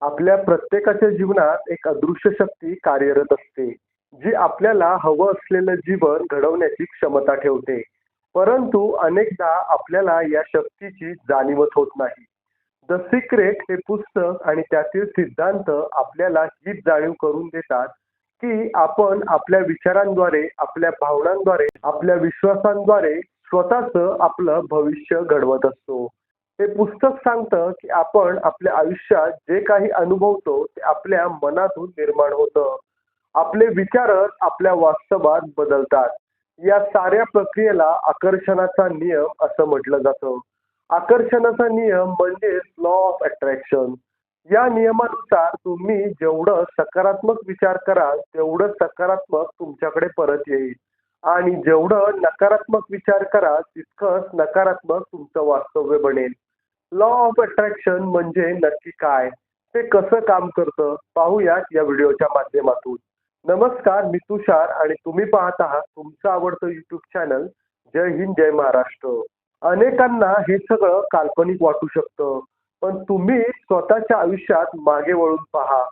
आपल्या प्रत्येकाच्या जीवनात एक अदृश्य शक्ती कार्यरत असते जी आपल्याला हवं असलेलं जीवन घडवण्याची क्षमता ठेवते. परंतु अनेकदा आपल्याला या शक्तीची जाणीवच होत नाही. द सिक्रेट हे पुस्तक आणि त्यातील सिद्धांत आपल्याला हीच जाणीव करून देतात की आपण आपल्या विचारांद्वारे आपल्या भावनांद्वारे आपल्या विश्वासांद्वारे स्वतःच आपलं भविष्य घडवत असतो. हे पुस्तक सांगतं की आपण आपल्या आयुष्यात जे काही अनुभवतो ते आपल्या मनातून निर्माण होतं. आपले विचारच आपल्या वास्तवात बदलतात. या साऱ्या प्रक्रियेला आकर्षणाचा नियम असं म्हटलं जातं. आकर्षणाचा नियम म्हणजे लॉ ऑफ अट्रॅक्शन या नियमानुसार तुम्ही जेवढं सकारात्मक विचार कराल तेवढं सकारात्मक तुमच्याकडे परत येईल. आणि जेवढं नकारात्मक विचार कराल तितकंच नकारात्मक तुमचं वास्तव्य बनेल. लॉ ऑफ अट्रॅक्शन म्हणजे नक्की काय? ते कसं काम करतं? पाहूयात या व्हिडिओच्या माध्यमातून. नमस्कार मी तुषार आणि तुम्ही पाहत आहात तुमचं आवडतं युट्यूब चॅनल जय हिंद जय महाराष्ट्र. अनेकांना हे सगळं काल्पनिक वाटू शकतं पण तुम्ही स्वतःच्या आयुष्यात मागे वळून पहा.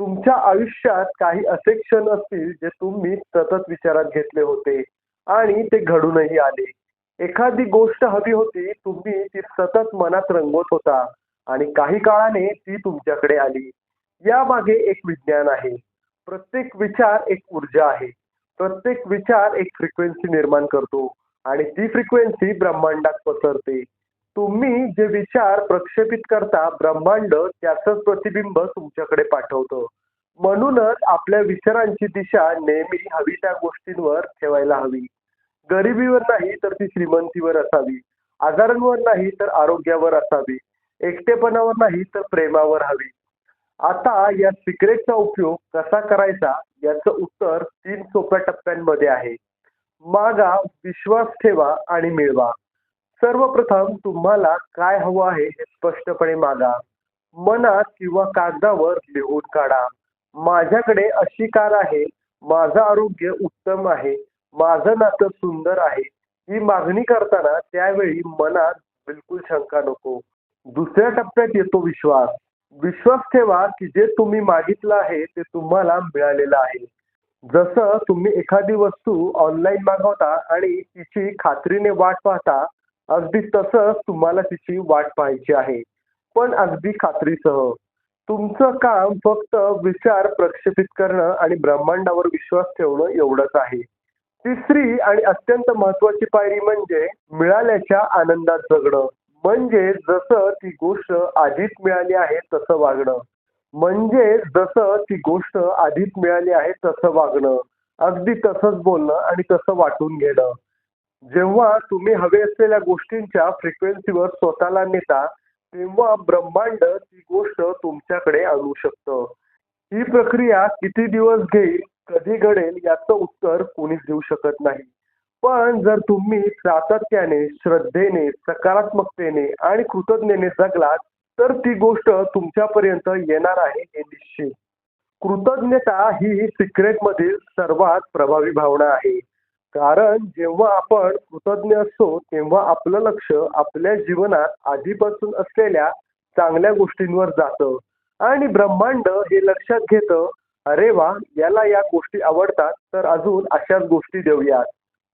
तुमच्या आयुष्यात काही असे क्षण असतील जे तुम्ही सतत विचारात घेतले होते आणि ते घडूनही आले. एखादी गोष्ट हवी होती तुम्ही ती सतत मनात रंगवत होता आणि काही काळाने ती तुमच्याकडे आली. यामागे एक विज्ञान आहे. प्रत्येक विचार एक ऊर्जा आहे. प्रत्येक विचार एक फ्रिक्वेन्सी निर्माण करतो आणि ती फ्रिक्वेन्सी ब्रह्मांडात पसरते. तुम्ही जे विचार प्रक्षेपित करता ब्रह्मांड त्याच प्रतिबिंब तुमच्याकडे पाठवतं. म्हणूनच आपल्या विचारांची दिशा नेहमी हवी त्या गोष्टींवर ठेवायला हवी. गरिबीवर नाही तर ती श्रीमंतीवर असावी. आजारांवर नाही तर आरोग्यावर असावी. एकटेपणावर नाही तर प्रेमावर हवी. आता या सिक्रेटचा उपयोग कसा करायचा याचं उत्तर तीन सोप्या टप्प्यांमध्ये आहे. मागा विश्वास ठेवा आणि मिळवा. सर्वप्रथम तुम्हाला काय हवं आहे हे स्पष्टपणे मागा. मनात किंवा कागदावर लिहून काढा. माझ्याकडे अशी कार आहे माझं आरोग्य उत्तम आहे. माझं नातं सुंदर आहे ही मागणी करताना त्यावेळी मनात बिलकुल शंका नको. दुसऱ्या टप्प्यात येतो विश्वास. विश्वास ठेवा की जे तुम्ही मागितलं आहे ते तुम्हाला मिळालेलं आहे. जसं तुम्ही एखादी वस्तू ऑनलाईन मागवता आणि तिची खात्रीने वाट पाहता अगदी तसंच तुम्हाला तिची वाट पाहायची आहे. पण अगदी खात्रीसह. तुमचं काम फक्त विचार प्रक्षेपित करणं आणि ब्रह्मांडावर विश्वास ठेवणं एवढंच आहे. तिसरी आणि अत्यंत महत्वाची पायरी म्हणजे मिळाल्याच्या आनंदात जगणं. म्हणजे जसं ती गोष्ट आधीच मिळाली आहे तसं वागणं. म्हणजे जसं ती गोष्ट आधीच मिळाली आहे तसं वागणं. अगदी तसंच बोलणं आणि तसं वाटून घेणं. जेव्हा तुम्ही हवे असलेल्या गोष्टींच्या फ्रिक्वेन्सीवर स्वतःला नेता तेव्हा ब्रह्मांड ती गोष्ट तुमच्याकडे आणू शकतं. ही प्रक्रिया किती दिवस घेईल कधी घडेल याचं उत्तर कोणीच देऊ शकत नाही. पण जर तुम्ही सातत्याने श्रद्धेने सकारात्मकतेने आणि कृतज्ञतेने जगलात तर ती गोष्ट तुमच्यापर्यंत येणार आहे हे निश्चित कृतज्ञता ही सिक्रेट मधील सर्वात प्रभावी भावना आहे. कारण जेव्हा आपण कृतज्ञ असतो तेव्हा आपलं लक्ष आपल्या जीवनात आधीपासून असलेल्या चांगल्या गोष्टींवर जातं. आणि ब्रह्मांड हे लक्षात घेतं अरे वा याला या गोष्टी आवडतात तर अजून अशाच गोष्टी देऊयात.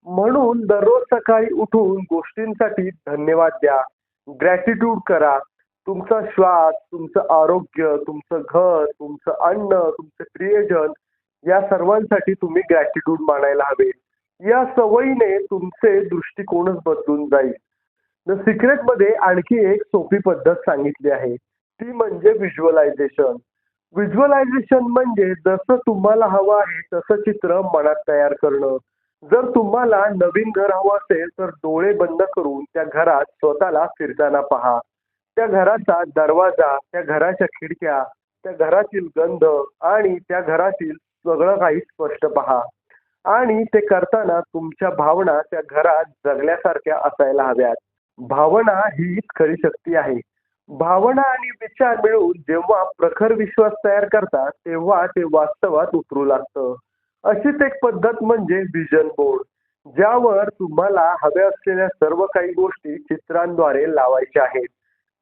म्हणून दररोज सकाळी उठून गोष्टींसाठी धन्यवाद द्या. ग्रॅटिट्यूड करा. तुमचा श्वास तुमचं आरोग्य तुमचं घर तुमचं अन्न तुमचे प्रियजन या सर्वांसाठी तुम्ही ग्रॅटिट्यूड मानायला हवे. या सवयीने तुमचे दृष्टिकोनच बदलून जाईल. द सिक्रेटमध्ये आणखी एक सोपी पद्धत सांगितली आहे. ती म्हणजे व्हिज्युअलायझेशन व्हिज्युअलायझेशन म्हणजे जसं तुम्हाला हवं आहे तसं चित्र मनात तयार करणं. जर तुम्हाला नवीन घर हवं असेल तर डोळे बंद करून त्या घरात स्वतःला फिरताना पहा. त्या घराचा दरवाजा त्या घराच्या खिडक्या त्या घरातील गंध आणि त्या घरातील सगळं काही स्पष्ट पहा. आणि ते करताना तुमच्या भावना त्या घरात जगल्यासारख्या असायला हव्यात. भावना हीच खरी शक्ती आहे. भावना आणि विचार मिळून जेव्हा प्रखर विश्वास तयार करतात तेव्हा ते वास्तवात उतरू लागतं. अशीच एक पद्धत म्हणजे विजन बोर्ड ज्यावर तुम्हाला हव्या असलेल्या सर्व काही गोष्टी चित्रांद्वारे लावायच्या आहेत.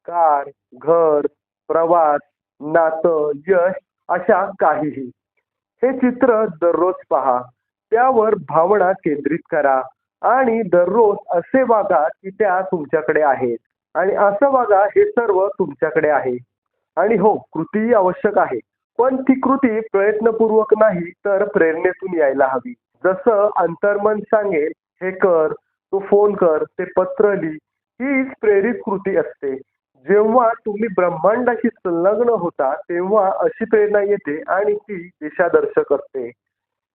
कार घर प्रवास नातं यश अशा काहीही. हे चित्र दररोज पहा. त्यावर भावना केंद्रित करा. आणि दररोज असे वागा की त्या तुमच्याकडे आहेत. आणि असं बघा हे सर्व तुमच्याकडे आहे. आणि हो कृतीही आवश्यक आहे. पण ती कृती प्रयत्नपूर्वक नाही तर प्रेरणेतून यायला हवी. जसं अंतर्मन सांगेल हे कर तू फोन कर ते पत्र लिही हीच प्रेरित कृती असते. जेव्हा तुम्ही ब्रह्मांडाशी संलग्न होता तेव्हा अशी प्रेरणा येते आणि ती दिशादर्शक असते.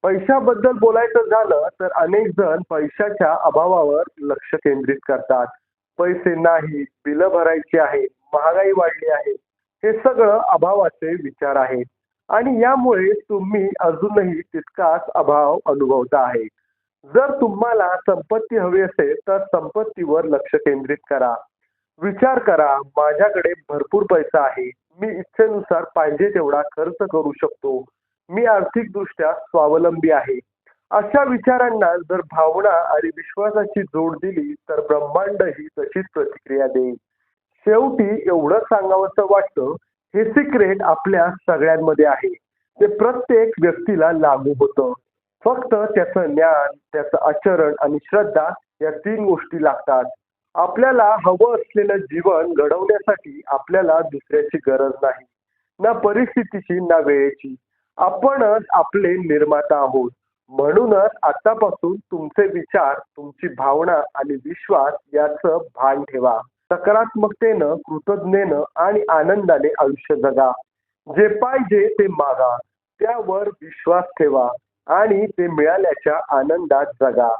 पैशाबद्दल बोलायचं झालं तर अनेक जण पैशाच्या अभावावर लक्ष केंद्रित करतात. पैसे नाही बिलं भरायची आहेत महागाई वाढली आहे हे सगळं अभावाचे विचार आहेत आणि यामुळे तुम्ही अजूनही तितकाच अभाव अनुभवता आहे. जर तुम्हाला संपत्ती हवी असेल तर संपत्तीवर लक्ष केंद्रित करा. विचार करा माझ्याकडे भरपूर पैसा आहे मी इच्छेनुसार पाहिजे तेवढा खर्च करू शकतो. मी आर्थिकदृष्ट्या स्वावलंबी आहे. अशा विचारांना जर भावना आणि विश्वासाची जोड दिली तर ब्रह्मांड ही तशीच प्रतिक्रिया देईल. शेवटी एवढं सांगावंसं वाटतं हे सिक्रेट आपल्या सगळ्यांमध्ये आहे. ते प्रत्येक व्यक्तीला लागू होतं. फक्त त्याचं ज्ञान त्याचं आचरण आणि श्रद्धा या तीन गोष्टी लागतात. आपल्याला हवं असलेलं जीवन घडवण्यासाठी आपल्याला दुसऱ्याची गरज नाही. ना परिस्थितीची ना वेळेची. आपणच आपले निर्माता आहोत. म्हणूनच आतापासून तुमचे विचार तुमची भावना आणि विश्वास याचं भान ठेवा. सकारात्मकतेनं कृतज्ञतेनं आणि आनंदाने आयुष्य जगा. जे पाहिजे ते मागा. त्यावर विश्वास ठेवा आणि ते मिळाल्याच्या आनंदात जगा.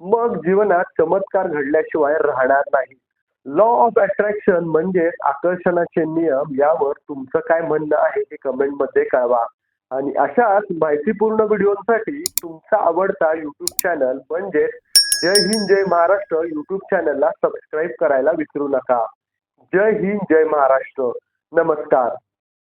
मग जीवनात चमत्कार घडल्याशिवाय राहणार नाही. लॉ ऑफ अट्रॅक्शन म्हणजे आकर्षणाचे नियम यावर तुमचं काय म्हणणं आहे हे कमेंटमध्ये कळवा. आणि अशाच माहितीपूर्ण व्हिडिओसाठी तुमचा आवडता युट्यूब चॅनल म्हणजेच जय हिंद जय महाराष्ट्र युट्यूब चॅनलला सबस्क्राईब करायला विसरू नका. जय हिंद जय महाराष्ट्र. नमस्कार.